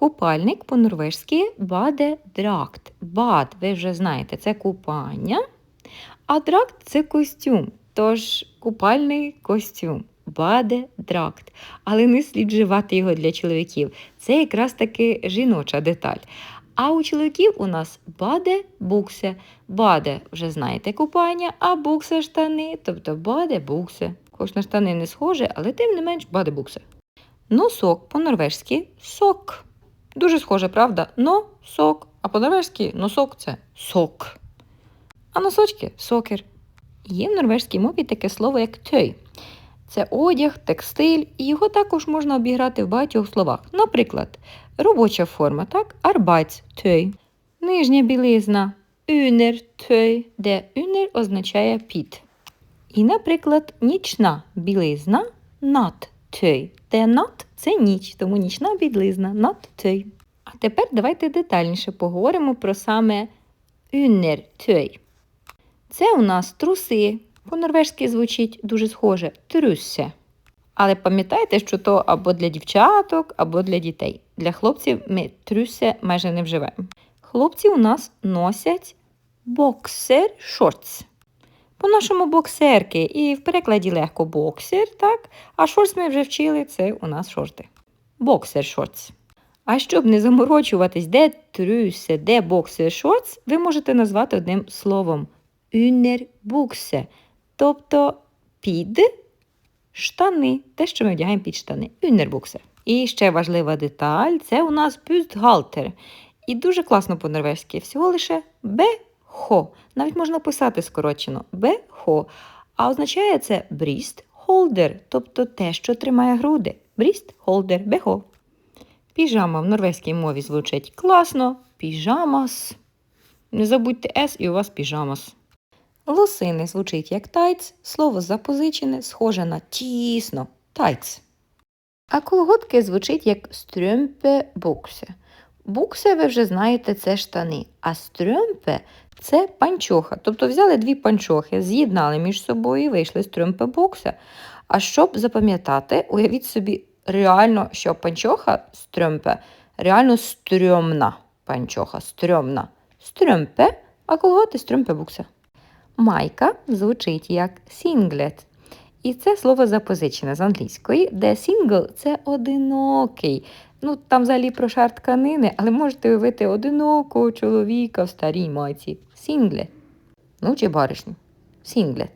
Купальник по-норвежськи баде-дракт. Бад, ви вже знаєте, це купання, а дракт це костюм. Тож купальний костюм. Баде-дракт. Але не слід вживати його для чоловіків. Це якраз таки жіноча деталь. А у чоловіків у нас баде буксе. Баде, вже знаєте, купання, а буксе штани, тобто баде буксе. Хоч на штани не схоже, але тим не менш баде буксе. Носок по-норвежськи сок. Дуже схоже, правда? Но сок. А по-норвежськи носок це сок. А носочки сокер. Є в норвежській мові таке слово як тøy. Це одяг, текстиль, і його також можна обіграти в багатьох словах. Наприклад, робоча форма, так? Arbeidstøy. Нижня білизна undertøy, де under означає під. І, наприклад, нічна білизна nattøy, де нат це ніч, тому нічна білизна nattøy. А тепер давайте детальніше поговоримо про саме undertøy. Це у нас труси. По-норвежськи звучить дуже схоже трюссе. Але пам'ятайте, що то або для дівчаток, або для дітей. Для хлопців ми трюссе майже не вживаємо. Хлопці у нас носять боксер шортс. По-нашому боксерки, і в перекладі легко боксер, так? А шортс ми вже вчили, це у нас шорти. Боксер шортс. А щоб не заморочуватись, де трюсе, де боксер шортс, ви можете назвати одним словом Underbukse, тобто під штани, те, що ми вдягаємо під штани. Underbukse. І ще важлива деталь це у нас бюстгальтер. І дуже класно по-норвезьки. Всього лише бехо. Навіть можна писати скорочено бехо. А означає це бріст холдер, тобто те, що тримає груди. Бріст холдер, бехо. Піжама в норвезькій мові звучить класно. Піжамас. Не забудьте С і у вас піжамас. Лосини звучить як тайц, слово запозичене, схоже на тісно тайц. А колготки звучить як стрьомпе буксе. Буксе, ви вже знаєте, це штани, а стрьомпе це панчоха. Тобто взяли дві панчохи, з'єднали між собою і вийшли з буксе. А щоб запам'ятати, уявіть собі реально, що панчоха стрьомпе, реально стрьомна панчоха, стрьомна. Стрьомпе, а колготи стрьомпе буксе. Майка звучить як сінглет. І це слово запозичене з англійської, де сінгл це одинокий. Ну, там взагалі про шар тканини, але можете уявити одинокого чоловіка в старій майці. Сінгле. Ну, чи баришню. Сінглет.